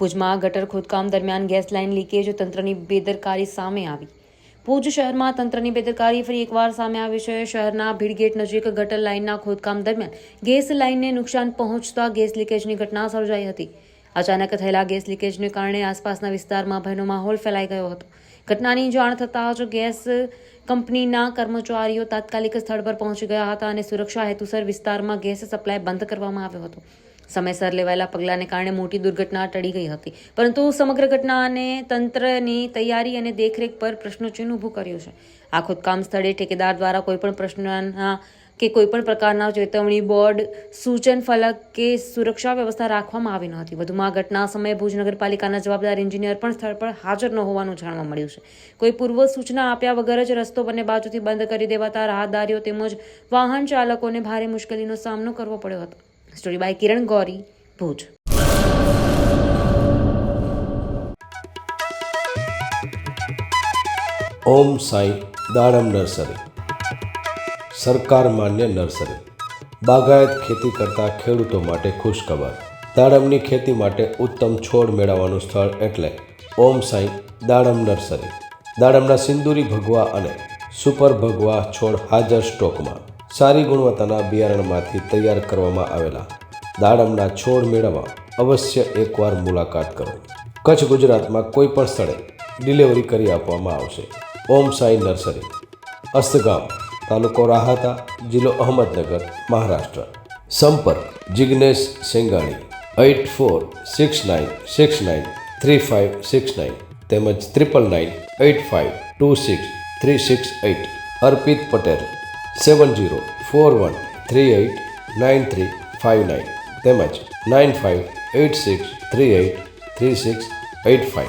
ભુજમાં ગટર ખોદકામ દરમિયાન ગેસ લાઇન લીકેજ તંત્રની બેદરકારી સામે આવી. ભુજ શહેરમાં તંત્રની બેદરકારી ફરી એકવાર સામે આવી છે. શહેરના ભીડગેટ નજીક ગટર લાઇનના ખોદકામ દરમિયાન ગેસ લાઇનને નુકસાન પહોંચતા ગેસ લીકેજની ઘટના સર્જાઈ હતી. અચાનક થયેલા ગેસ લીકેજને કારણે આસપાસના વિસ્તારમાં ભયનો માહોલ ફેલાઈ ગયો હતો. ઘટનાની જાણ થતાં જ ગેસ કંપનીના કર્મચારીઓ તાત્કાલિક સ્થળ પર પહોંચી ગયા હતા અને સુરક્ષા હેતુસર વિસ્તારમાં ગેસ સપ્લાય બંધ કરવામાં આવ્યો હતો. સમયસર લેવાયેલા પગલાંને કારણે મોટી દુર્ઘટના ટળી ગઈ હતી. પરંતુ સમગ્ર ઘટનાને તંત્રની તૈયારી અને દેખરેખ પર પ્રશ્નચિહ્ન ઊભું કર્યું છે. આ ખોદકામ સ્થળે ઠેકેદાર દ્વારા કોઈપણ પ્રશ્નના કે કોઈપણ પ્રકારના ચેતવણી બોર્ડ, સૂચન ફલક કે સુરક્ષા વ્યવસ્થા રાખવામાં આવી ન હતી. વધુમાં ઘટના સમયે ભુજ નગરપાલિકાના જવાબદાર એન્જિનિયર પણ સ્થળ પર હાજર ન હોવાનું જાણવા મળ્યું છે. કોઈ પૂર્વ સૂચના આપ્યા વગર જ રસ્તો બંને બાજુથી બંધ કરી દેવાતા રાહદારીઓ તેમજ વાહન ચાલકોને ભારે મુશ્કેલીનો સામનો કરવો પડ્યો હતો. Story by Kiran Gauri, Bhuj. Om Sai, Dadam nursery. સરકાર માન્ય નર્સરી. બાગાયત ખેતી કરતા ખેડૂતો માટે ખુશખબર. દાડમની ખેતી માટે ઉત્તમ છોડ મેળવવાનું સ્થળ એટલે ઓમ સાંઈ, દાડમ નર્સરી. દાડમના સિંદૂરી ભગવા અને સુપર ભગવા છોડ હાજર સ્ટોકમાં. સારી ગુણવત્તાના બિયારણમાંથી તૈયાર કરવામાં આવેલા દાડમના છોડ મેળવવા અવશ્ય એકવાર મુલાકાત કરો. કચ્છ ગુજરાતમાં કોઈ પણ સ્થળે ડિલિવરી કરી આપવામાં આવશે. ઓમ સાઈ નર્સરી, અસ્તગામ, તાલુકો રાહતા, જિલ્લો અહમદનગર, મહારાષ્ટ્ર. સંપર્ક Jignesh Sengani eight four six nine six nine three five six nine તેમજ triple nine eight five two six three six eight Arpit Patel seven zero four one three eight nine three five nine તેમજ nine five eight six three eight three six eight five